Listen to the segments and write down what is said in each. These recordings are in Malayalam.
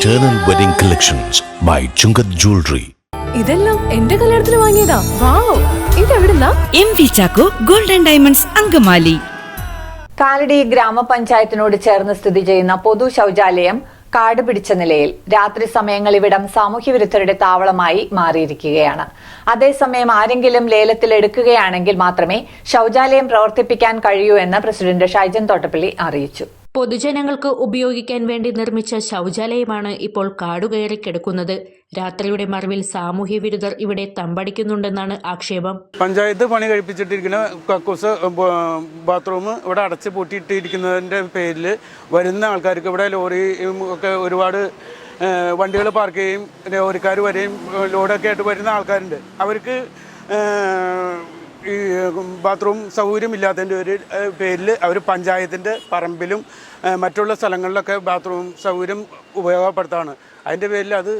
Eternal Wedding Collections by Chungat Jewelry. ഇതെല്ലാം എന്റെ കല്യാണത്തിന് വാങ്ങിയതാ. Wow ഇതെവിടുന്നാ? M V Chacko golden diamonds Angamaly. Kalady ഗ്രാമപഞ്ചായത്തിനോട് ചേർന്ന് സ്ഥിതി ചെയ്യുന്ന പൊതു ശൗചാലയം കാട് പിടിച്ച നിലയിൽ രാത്രി സമയങ്ങൾ ഇവിടം സാമൂഹ്യ വിരുദ്ധരുടെ താവളമായി മാറിയിരിക്കുകയാണ്. അതേസമയം ആരെങ്കിലും ലേലത്തിൽ എടുക്കുകയാണെങ്കിൽ മാത്രമേ ശൗചാലയം പ്രവർത്തിപ്പിക്കാൻ കഴിയൂ എന്ന് പ്രസിഡന്റ് ഷൈജൻ തോട്ടപ്പള്ളി അറിയിച്ചു. പൊതുജനങ്ങൾക്ക് ഉപയോഗിക്കാൻ വേണ്ടി നിർമ്മിച്ച ശൗചാലയമാണ് ഇപ്പോൾ കാടുകയറി കിടക്കുന്നത്. രാത്രിയുടെ മറവിൽ സാമൂഹ്യ വിരുദ്ധർ ഇവിടെ തമ്പടിക്കുന്നുണ്ടെന്നാണ് ആക്ഷേപം. പഞ്ചായത്ത് പണി കഴിപ്പിച്ചിട്ടിരിക്കുന്ന കക്കൂസ് ബാത്റൂം ഇവിടെ അടച്ച് പൂട്ടിയിട്ടിരിക്കുന്നതിന്റെ പേരിൽ വരുന്ന ആൾക്കാർക്ക് ഇവിടെ ലോറിയും ഒക്കെ ഒരുപാട് വണ്ടികൾ പാർക്ക് ചെയ്യും ലോറിക്കാർ വരെയും ലോഡൊക്കെ ആയിട്ട് വരുന്ന ആൾക്കാരുണ്ട്. അവർക്ക് ഏഹ്, സൗകര്യം ഇല്ലാത്തതിന്റെ ഒരു പേരിൽ അവർ പഞ്ചായത്തിന്റെ പറമ്പിലും മറ്റുള്ള സ്ഥലങ്ങളിലൊക്കെ ബാത്റൂം സൗകര്യം ഉപയോഗപ്പെടുത്താണ്. അതിന്റെ പേരിൽ അത്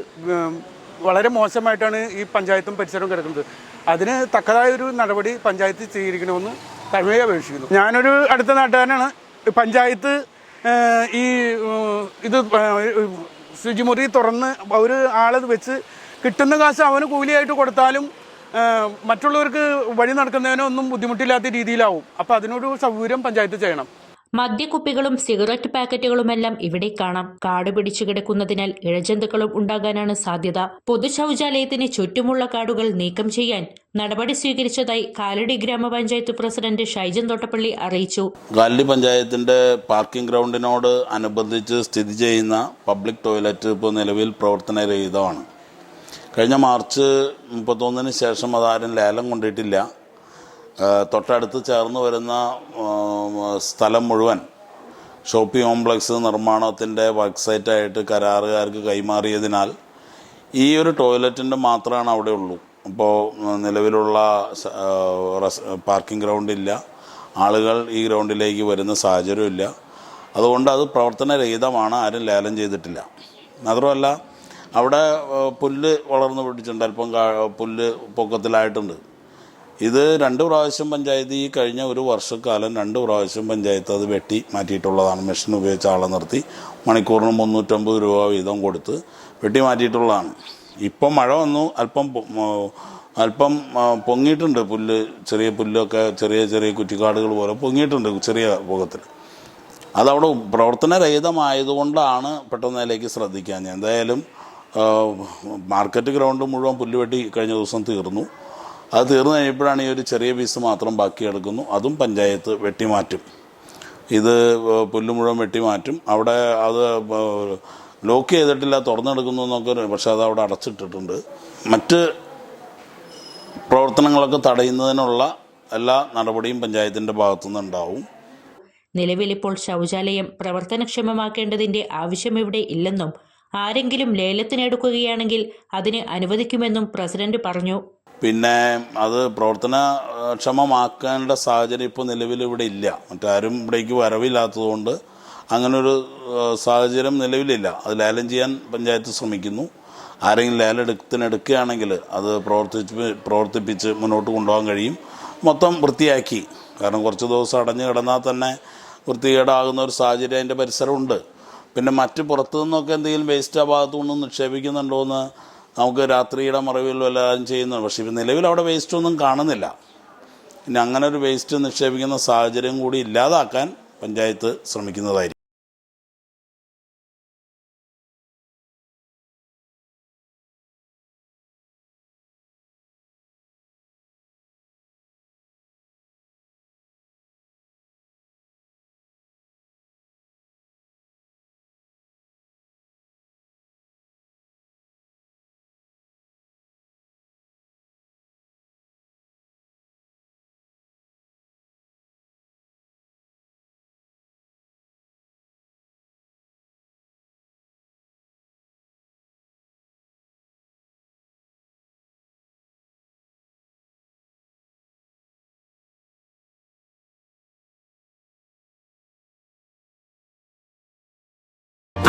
വളരെ മോശമായിട്ടാണ് ഈ പഞ്ചായത്തും പരിസരവും കിടക്കുന്നത്. അതിന് തക്കതായ ഒരു നടപടി പഞ്ചായത്ത് സ്വീകരിക്കണമെന്ന് തമിഴ് അപേക്ഷിക്കുന്നു. ഞാനൊരു അടുത്ത നാട്ടുകാരനാണ്. പഞ്ചായത്ത് ഈ ഇത് ശുചിമുറി തുറന്ന് ഒരു ആളത് വെച്ച് കിട്ടുന്ന കാശ് അവന് കൂലിയായിട്ട് കൊടുത്താലും മറ്റുള്ളവർക്ക് വഴി നടക്കുന്നതിനോ ഒന്നും ബുദ്ധിമുട്ടില്ലാത്ത രീതിയിലാവും. അപ്പോൾ അതിനൊരു സൗകര്യം പഞ്ചായത്ത് ചെയ്യണം. മദ്യക്കുപ്പികളും സിഗരറ്റ് പാക്കറ്റുകളുമെല്ലാം ഇവിടെ കാണാം. കാട് പിടിച്ചു കിടക്കുന്നതിനാൽ ഇഴജന്തുക്കളും ഉണ്ടാകാനാണ് സാധ്യത. പൊതു ശൗചാലയത്തിന് ചുറ്റുമുള്ള കാടുകൾ നീക്കം ചെയ്യാൻ നടപടി സ്വീകരിച്ചതായി കാലടി ഗ്രാമപഞ്ചായത്ത് പ്രസിഡന്റ് ഷൈജൻ തോട്ടപ്പള്ളി അറിയിച്ചു. കാലടി പഞ്ചായത്തിന്റെ പാർക്കിംഗ് ഗ്രൗണ്ടിനോട് അനുബന്ധിച്ച് സ്ഥിതി ചെയ്യുന്ന പബ്ലിക് ടോയ്ലറ്റ് ഇപ്പോൾ നിലവിൽ പ്രവർത്തനരഹിതമാണ് കഴിഞ്ഞ മാർച്ച് മുപ്പത്തൊന്നിന് ശേഷം അതാരും ലേലം കൊണ്ടിട്ടില്ല. തൊട്ടടുത്ത് ചേർന്ന് വരുന്ന സ്ഥലം മുഴുവൻ ഷോപ്പിംഗ് കോംപ്ലക്സ് നിർമ്മാണത്തിന്റെ വെബ്സൈറ്റായിട്ട് സൈറ്റായിട്ട് കരാറുകാർക്ക് കൈമാറിയതിനാൽ ഈ ഒരു ടോയ്ലറ്റിന്റെ മാത്രമാണ് അവിടെ ഉള്ളൂ. അപ്പോൾ നിലവിലുള്ള പാർക്കിംഗ് ഗ്രൗണ്ടില്ല ആളുകൾ ഈ ഗ്രൗണ്ടിലേക്ക് വരുന്ന സാഹചര്യമില്ല അതുകൊണ്ട് അത് പ്രവർത്തനരഹിതമാണ് ആരും ലേലം ചെയ്തിട്ടില്ല. മാത്രമല്ല അവിടെ പുല്ല് വളർന്നു പിടിച്ചിട്ടുണ്ട്. അല്പം പുല്ല് പൊക്കത്തിലായിട്ടുണ്ട്. ഇത് രണ്ട് പ്രാവശ്യം പഞ്ചായത്ത് ഈ കഴിഞ്ഞ ഒരു വർഷക്കാലം രണ്ട് പ്രാവശ്യം പഞ്ചായത്ത് അത് വെട്ടി മാറ്റിയിട്ടുള്ളതാണ്. മെഷീൻ ഉപയോഗിച്ച് ആളെ നിർത്തി. മണിക്കൂറിന് മുന്നൂറ്റമ്പത് രൂപ വീതം കൊടുത്ത് വെട്ടി മാറ്റിയിട്ടുള്ളതാണ്. ഇപ്പം മഴ വന്നു. അല്പം അല്പം പൊങ്ങിയിട്ടുണ്ട്. പുല്ല് ചെറിയ പുല്ലൊക്കെ ചെറിയ ചെറിയ കുറ്റിക്കാടുകൾ പോലെ പൊങ്ങിയിട്ടുണ്ട് ചെറിയ പൊക്കത്തിൽ അതവിടെ പ്രവർത്തനരഹിതമായതുകൊണ്ടാണ് പെട്ടെന്നതിലേക്ക് ശ്രദ്ധിക്കാൻ. എന്തായാലും ആ, മാർക്കറ്റ് ഗ്രൗണ്ട് മുഴുവൻ പുല്ലുവെട്ടി കഴിഞ്ഞ ദിവസം തീർന്നു. അത് തീർന്നു കഴിഞ്ഞപ്പോഴാണ് ഈ ഒരു ചെറിയ പീസ് മാത്രം ബാക്കി എടുക്കുന്നു അതും പഞ്ചായത്ത് വെട്ടിമാറ്റും. ഇത് പുല്ല് മുഴുവൻ വെട്ടിമാറ്റും. അവിടെ അത് ലോക്ക് ചെയ്തിട്ടില്ല തുറന്നെടുക്കുന്നു എന്നൊക്കെ പക്ഷേ അത് അവിടെ അടച്ചിട്ടിട്ടുണ്ട്. മറ്റ് പ്രവർത്തനങ്ങളൊക്കെ തടയുന്നതിനുള്ള എല്ലാ നടപടിയും പഞ്ചായത്തിന്റെ ഭാഗത്തുനിന്ന് ഉണ്ടാവും നിലവിൽ ഇപ്പോൾ ശൗചാലയം പ്രവർത്തനക്ഷമമാക്കേണ്ടതിന്റെ ആവശ്യം ഇവിടെ ഇല്ലെന്നും ആരെങ്കിലും ലേലത്തിനെടുക്കുകയാണെങ്കിൽ അതിന് അനുവദിക്കുമെന്നും പ്രസിഡന്റ് പറഞ്ഞു. പിന്നെ അത് പ്രവർത്തനക്ഷമമാക്കേണ്ട സാഹചര്യം ഇപ്പോൾ നിലവിൽ ഇവിടെ ഇല്ല. മറ്റാരും ഇവിടേക്ക് വരവില്ലാത്തതുകൊണ്ട് അങ്ങനൊരു സാഹചര്യം നിലവിലില്ല. അത് ലേലം ചെയ്യാൻ പഞ്ചായത്ത് ശ്രമിക്കുന്നു. ആരെങ്കിലും ലേലം എടുത്തിനെടുക്കുകയാണെങ്കിൽ അത് പ്രവർത്തിച്ച് പ്രവർത്തിപ്പിച്ച് മുന്നോട്ട് കൊണ്ടുപോകാൻ കഴിയും. മൊത്തം വൃത്തിയാക്കി. കാരണം കുറച്ച് ദിവസം അടഞ്ഞു കിടന്നാൽ തന്നെ വൃത്തികേടാകുന്ന ഒരു സാഹചര്യം അതിന്റെ പരിസരമുണ്ട്. പിന്നെ മറ്റ് പുറത്തു നിന്നൊക്കെ എന്തെങ്കിലും വേസ്റ്റ് ആ ഭാഗത്തു നിന്ന് നിക്ഷേപിക്കുന്നുണ്ടോ എന്ന് നമുക്ക് രാത്രിയുടെ മറവിലോ എല്ലാവരും ചെയ്യുന്നുണ്ട്. പക്ഷേ ഇപ്പം നിലവിൽ അവിടെ വേസ്റ്റ് ഒന്നും കാണുന്നില്ല. ഇനി അങ്ങനെ ഒരു വേസ്റ്റ് നിക്ഷേപിക്കുന്ന സാഹചര്യം കൂടി ഇല്ലാതാക്കാൻ പഞ്ചായത്ത് ശ്രമിക്കുന്നതായിരിക്കും.